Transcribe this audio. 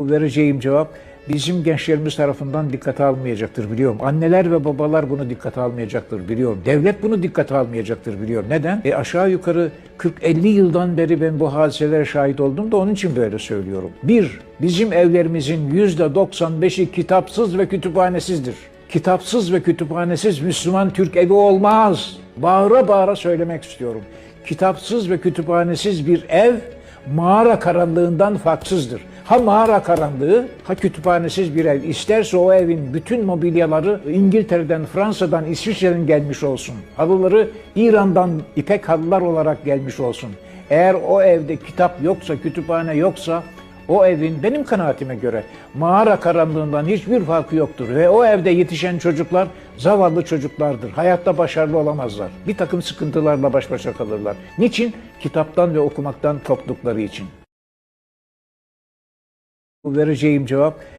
Vereceğim cevap bizim gençlerimiz tarafından dikkate almayacaktır biliyorum. Anneler ve babalar bunu dikkate almayacaktır biliyorum. Devlet bunu dikkate almayacaktır biliyorum. Neden? E aşağı yukarı 40-50 yıldan beri ben bu hadiselere şahit oldum da onun için böyle söylüyorum. Bir, bizim evlerimizin %95'i kitapsız ve kütüphanesizdir. Kitapsız ve kütüphanesiz Müslüman Türk evi olmaz. Bağıra bağıra söylemek istiyorum. Kitapsız ve kütüphanesiz bir ev mağara karanlığından farksızdır. Ha mağara karanlığı, ha kütüphanesiz bir ev. İsterse o evin bütün mobilyaları İngiltere'den, Fransa'dan, İsviçre'den gelmiş olsun. Halıları İran'dan ipek halılar olarak gelmiş olsun. Eğer o evde kitap yoksa, kütüphane yoksa o evin benim kanaatime göre mağara karanlığından hiçbir farkı yoktur. Ve o evde yetişen çocuklar zavallı çocuklardır. Hayatta başarılı olamazlar. Bir takım sıkıntılarla baş başa kalırlar. Niçin? Kitaptan ve okumaktan koptukları için. Vereceğim cevap